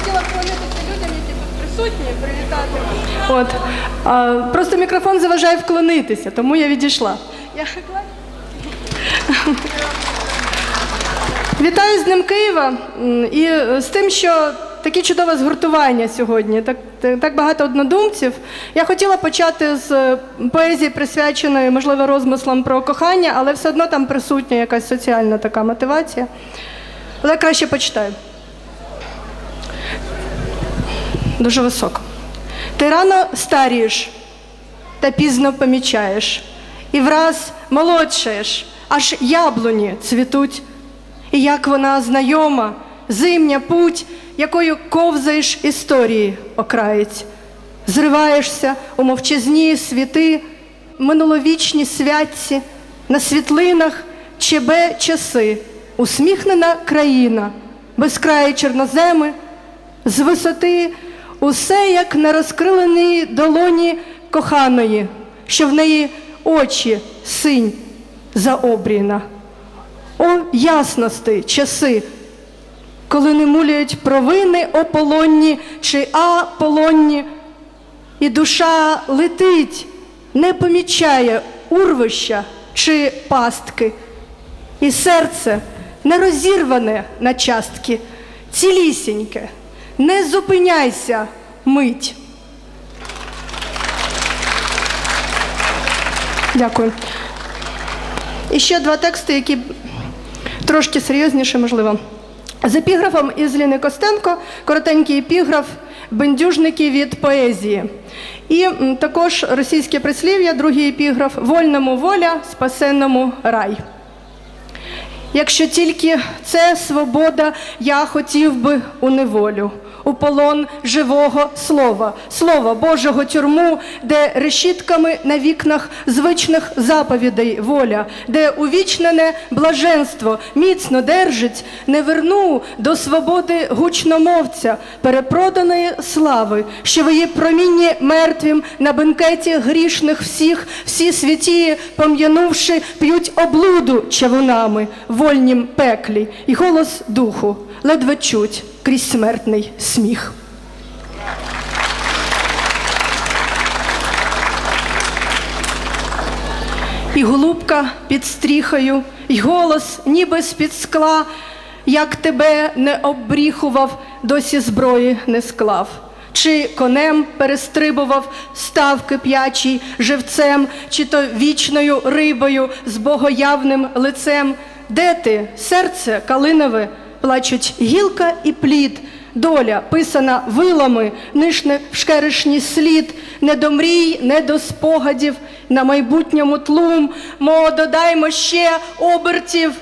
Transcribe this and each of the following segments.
хотіла вклонитися людям, які тут присутні, привітати. От. А, просто мікрофон заважає вклонитися, тому я відійшла. Я Вітаю з Днем Києва і е, з тим, що таке чудове згуртування сьогодні, так, так багато однодумців. Я хотіла почати з е, поезії, присвяченої, можливо, розмислам про кохання, але все одно там присутня якась соціальна така мотивація. Але краще почитаю. Дуже високо. Ти рано старієш та пізно помічаєш, і враз молодшаєш, аж яблуні цвітуть. І як вона знайома, зимня путь, якою ковзаєш історії окраєць. Зриваєшся у мовчазні світи, минуловічні святці, на світлинах чебе часи, усміхнена країна, безкраї чорноземи, з висоти усе як на розкриленій долоні коханої, що в неї очі синь заобріна. О, ясності, часи, коли не муляють провини ополонні чи аполонні, і душа летить, не помічає урвища чи пастки, і серце не розірване на частки, цілісіньке, не зупиняйся мить. Дякую. І ще два тексти, які трошки серйозніше, можливо. З епіграфом із Ліни Костенко, коротенький епіграф Бендюжники від поезії. І також російське прислів'я, другий епіграф Вольному воля, спасенному рай. Якщо тільки це свобода, я хотів би у неволю, у полон живого слова, слова Божого тюрму, де решітками на вікнах звичних заповідей воля, де увічнене блаженство міцно держить, не верну до свободи гучномовця, перепроданої слави, що в її промінні мертвім на бенкеті грішних всіх, всі святі, пом'янувши, п'ють облуду чавунами, вольнім пеклі, і голос духу ледве чуть крізь смертний сміх. І голубка під стріхою, й голос, ніби з-під скла, як тебе не обріхував, досі зброї не склав. Чи конем перестрибував став кип'ячий живцем, чи то вічною рибою з богоявним лицем. Де ти, серце калинове, плачуть гілка і плід, доля писана вилами, нишне в шкеришній слід, не до мрій, не до спогадів, на майбутньому тлум, мо додаймо ще обертів.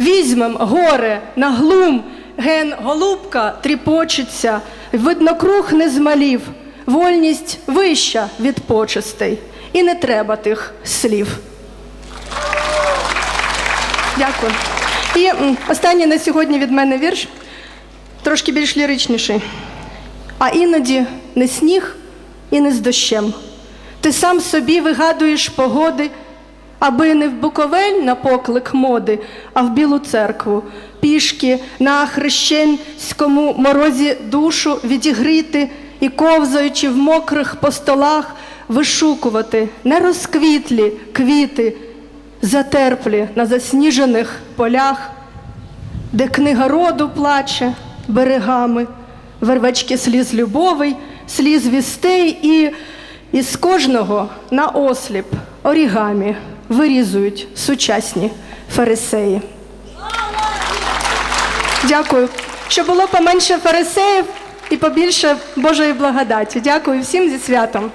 Візьмем горе на глум, ген голубка тріпочеться, видно, круг не змалів, вольність вища від почестей, і не треба тих слів. Дякую. І останній на сьогодні від мене вірш, трошки більш ліричніший. А іноді не сніг і не з дощем. Ти сам собі вигадуєш погоди, аби не в Буковель на поклик моди, а в Білу церкву, пішки на хрещенському морозі душу відігріти і, ковзаючи в мокрих по столах, вишукувати нерозквітлі квіти, затерплі на засніжених полях, де книга роду плаче берегами, вервечки сліз любовей, сліз вістей і із кожного на осліп орігамі вирізують сучасні фарисеї. Дякую. Щоб було поменше фарисеїв і побільше Божої благодаті. Дякую всім зі святом.